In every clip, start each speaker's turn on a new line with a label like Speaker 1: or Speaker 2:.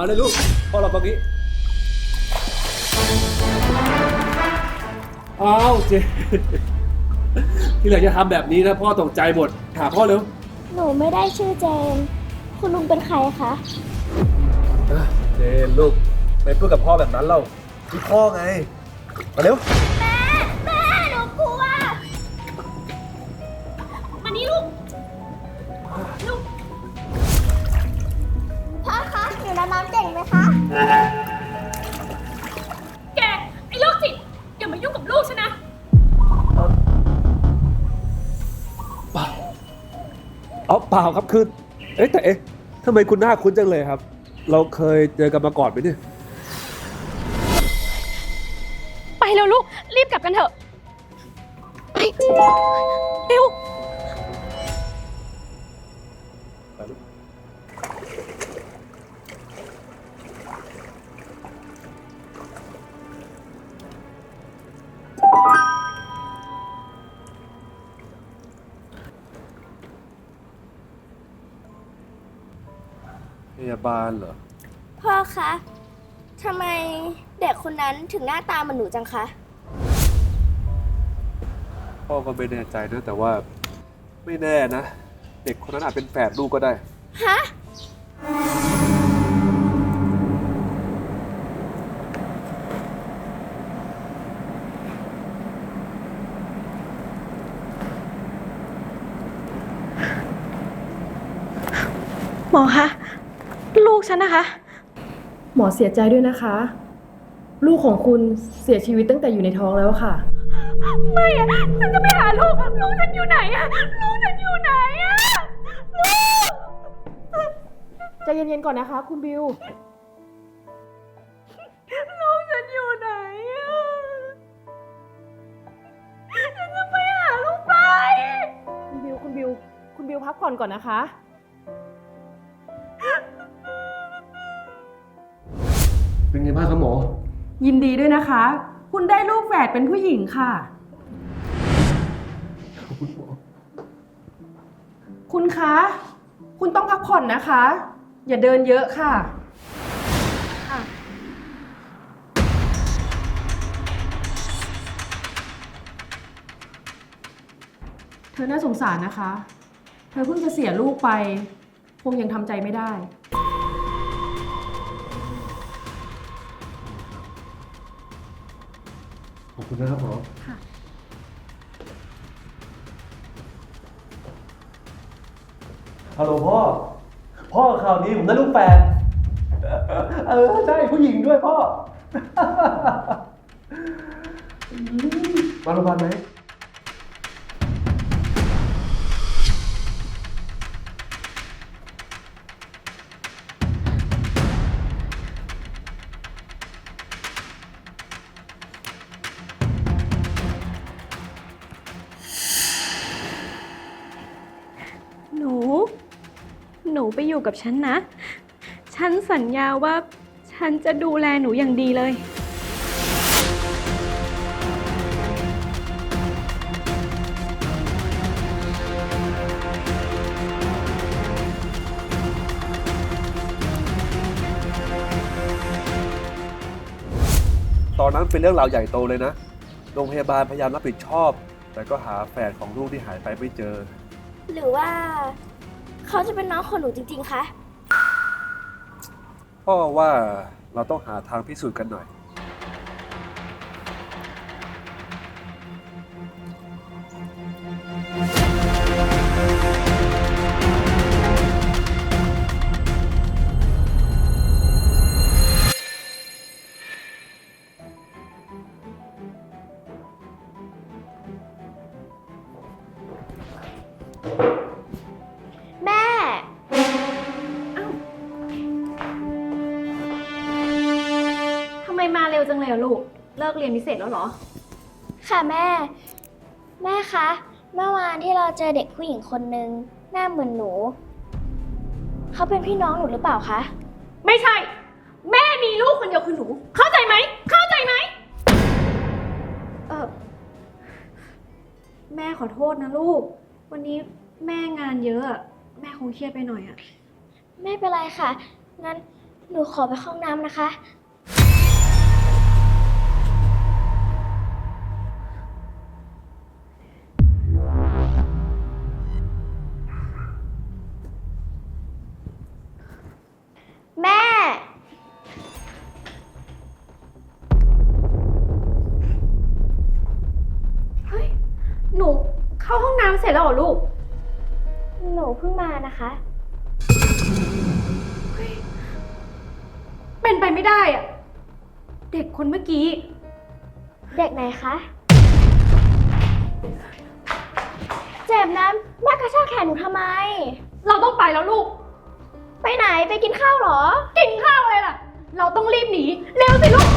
Speaker 1: มาเลยลูกพ่อเราเมื่อกี้อ้าวเจที่หลังจะทำแบบนี้นะพ่อตกใจหมดหาพ่อเร็ว
Speaker 2: หนูไม่ได้ชื่อเจน คุณลุงเป็นใครคะ
Speaker 1: อะเจนลูกไปพูดกับพ่อแบบนั้นเล่าที่พ่อไง มาเร็ว
Speaker 2: แก ไอ้
Speaker 3: โรคจิตอย่ามายุ่งกับลูกฉันนะ
Speaker 1: เปล่าเอาเปล่าครับคือ เอ๊ะแต่เอ๊ะทำไมคุณหน้าคุ้นจังเลยครับ เราเคยเจอกันมาก่อนไหมเนี่ย
Speaker 3: ไปเร็วลูก รีบกลับกันเถอะ ไปเร็ว
Speaker 1: พยาบาลเหรอ
Speaker 2: พ่อคะทำไมเด็กคนนั้นถึงหน้าตาเหมันหนูจังคะ
Speaker 1: พ่อก็ไม่แน่ใจนะแต่ว่าไม่แน่นะ เด็กคนนั้นอาจเป็นแฝดลูกก็ได้
Speaker 2: ฮะ
Speaker 3: มอคะ ลูกฉันนะคะ
Speaker 4: หมอเสียใจด้วยนะคะ ลูกของคุณเสียชีวิตตั้งแต่อยู่ในท้องแล้วค่ะ
Speaker 3: ไม่อะฉันจะไปหาลูก ลูกฉันอยู่ไหนอะลูกฉันอยู่ไหนอะลูก
Speaker 4: ใจเย็นๆก่อนนะคะ คุณบิว
Speaker 3: ลูกฉันอยู่ไหนอะฉันจะไปหาลูกไป
Speaker 4: คุณบิว คุณบิว คุณบิวพักผ่อนก่อนนะคะ
Speaker 1: เป็นไงบ้างครับหมอ
Speaker 4: ยินดีด้วยนะคะ คุณได้ลูกแฝดเป็นผู้หญิงค่ะคุณคะ คุณต้องพักผ่อนนะคะ อย่าเดินเยอะค่ะ ค่ะ เธอน่าสงสารนะคะ เธอเพิ่งจะเสียลูกไป คงยังทำใจไม่ได้
Speaker 1: ขอบคุณนะครับหมอ
Speaker 4: ค่ะ
Speaker 1: ฮัลโหลพ่อ พ่อข่าวดีผมได้ลูกแฝดเออใช่ผู้หญิงด้วยพ่อ มาโรงพยาบาลไหม
Speaker 3: หนูไปอยู่กับฉันนะ ฉันสัญญาว่าฉันจะดูแลหนูอย่างดีเลย
Speaker 1: ตอนนั้นเป็นเรื่องราวใหญ่โตเลยนะ โรงพยาบาลพยายามรับผิดชอบ แต่ก็หาแฝดของลูกที่หายไปไม่เจอ
Speaker 2: หรือว่า เขาจะเป็นน้องของหนูจริงๆ คะ
Speaker 1: พ่อว่าเราต้องหาทางพิสูจน์กันหน่อย
Speaker 2: แลิ
Speaker 3: กเรียนพิเศษแล้วเหรอ
Speaker 2: ค่ะแม่ แม่คะ เมื่อวานที่เราเจอเด็กผู้หญิงคนนึงหน้าเหมือนหนู เขาเป็นพี่น้องหนูหรือเปล่าคะ
Speaker 3: ไม่ใช่ แม่มีลูกคนเดียวคือหนู เข้าใจไหม เข้าใจไหม เออแม่ขอโทษนะลูก วันนี้แม่งานเยอะอะแม่คงเครียดไปหน่อยอะ
Speaker 2: ไม่เป็นไรค่ะ งั้นหนูขอไปเข้าห้องน้ำนะคะ
Speaker 3: เข้าห้องน้ำเสร็จแล้วเหรอลูก
Speaker 2: หนูเพิ่งมานะคะ
Speaker 3: เป็นไปไม่ได้อะเด็กคนเมื่อกี้
Speaker 2: เด็กไหนคะ เจ็บนะแม่กระชากแขนหนูทำไม
Speaker 3: เราต้องไปแล้วลูก
Speaker 2: ไปไหนไปกินข้าวเหรอ
Speaker 3: กินข้าวเลยล่ะ เราต้องรีบหนี เร็วสิลูก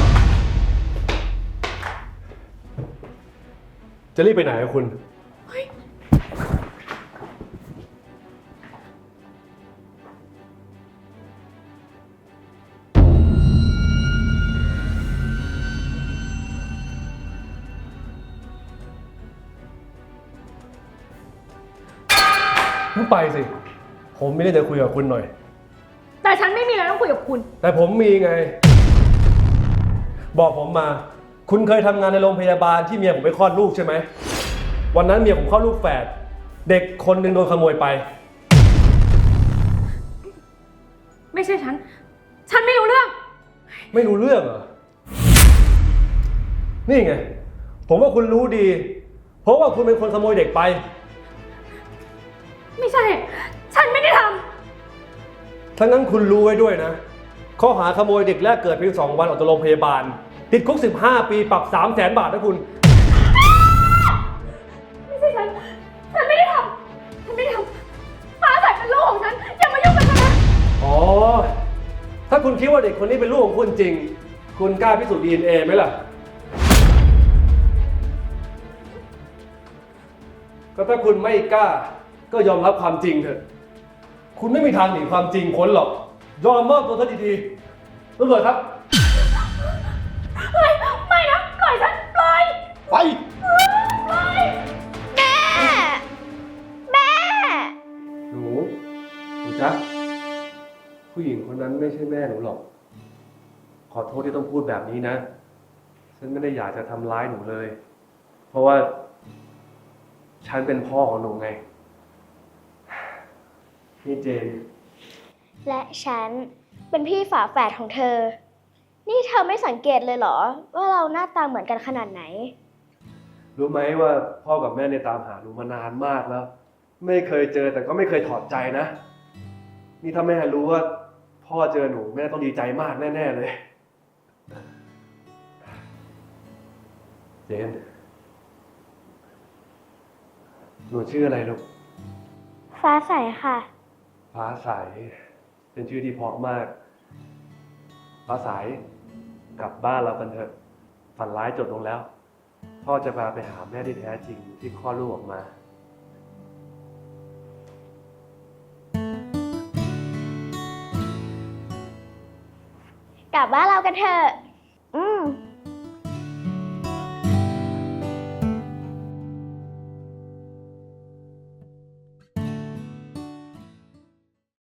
Speaker 1: จะรีบไปไหนอะคุณ ไปสิ ผมไม่ได้จะคุยกับคุณหน่อย
Speaker 3: แต่ฉันไม่มีอะไรต้องคุยกับคุณ
Speaker 1: แต่ผมมีไง บอกผมมา คุณเคยทำงานในโรงพยาบาลที่เมียผมไปคลอดลูกใช่ไหม วันนั้นเมียผมคลอดลูกแฝด เด็กคนหนึ่งโดนขโมยไป
Speaker 3: ไม่ใช่ฉัน ฉันไม่รู้เรื่อง
Speaker 1: ไม่รู้เรื่องเหรอ นี่ไง ผมว่าคุณรู้ดี เพราะว่าคุณเป็นคนขโมยเด็กไป
Speaker 3: ไม่ใช่ ฉันไม่ได้ท
Speaker 1: ทั้งนั้นคุณรู้ไว้ด้วยนะ ข้อหาขโมยเด็กแรกเกิดเพียงสองวันออกจากโรงพยาบาล ติดคุก 15 ปีปรับ 3 0 0แสนบาทนะคุณำ
Speaker 3: ไม่ใช่ฉัน ฉันไม่ได้ทำฉันไม่ได้ทำฟ้าใสเป็นลูกของฉัน อย่ามายุ่งกับฉันนะ
Speaker 1: อ๋อ ถ้าคุณคิดว่าเด็กคนนี้เป็นลูกของคุณจริง คุณกล้าพิสูจน์ DNA ไหมล่ะ ก็ถ้าคุณไม่กล้า ก็ยอมรับความจริงเถอะ คุณไม่มีทางหนีความจริงพ้นหรอก ยอมมอบตัวซะดีๆตำรวจครับ
Speaker 3: เฮ้ยไม่นะปล่อยฉันปล่อย
Speaker 1: ไป
Speaker 3: ปล่อย
Speaker 2: แม่ แม่
Speaker 1: หนู หนูจ๊ะ ผู้หญิงคนนั้นไม่ใช่แม่หนูหรอก ขอโทษที่ต้องพูดแบบนี้นะ ฉันไม่ได้อยากจะทำร้ายหนูเลย เพราะว่า ฉันเป็นพ่อของหนูไง นี่เจน
Speaker 2: และฉันเป็นพี่ฝาแฝดของเธอ นี่เธอไม่สังเกตเลยเหรอ ว่าเราหน้าตาเหมือนกันขนาดไหน
Speaker 1: รู้ไหมว่าพ่อกับแม่ในยตามหาหนูมานานมากแล้ว ไม่เคยเจอแต่ก็ไม่เคยถอดใจนะ นี่ถ้าแม่รู้ว่า พ่อเจอหนูแม่ต้องดีใจมากแน่ๆเลย เจน หนูชื่ออะไรลูก
Speaker 2: ฟ้าใสค่ะ
Speaker 1: ฟ้าใสเป็นชื่อที่เพราะมาก ฟ้าใสกลับบ้านเรากันเถอะ ฝันร้ายจบลงแล้ว พ่อจะพาไปหาแม่ที่แท้จริงที่คลอดลูกออกมา
Speaker 2: กลับบ้านเรากันเถอะ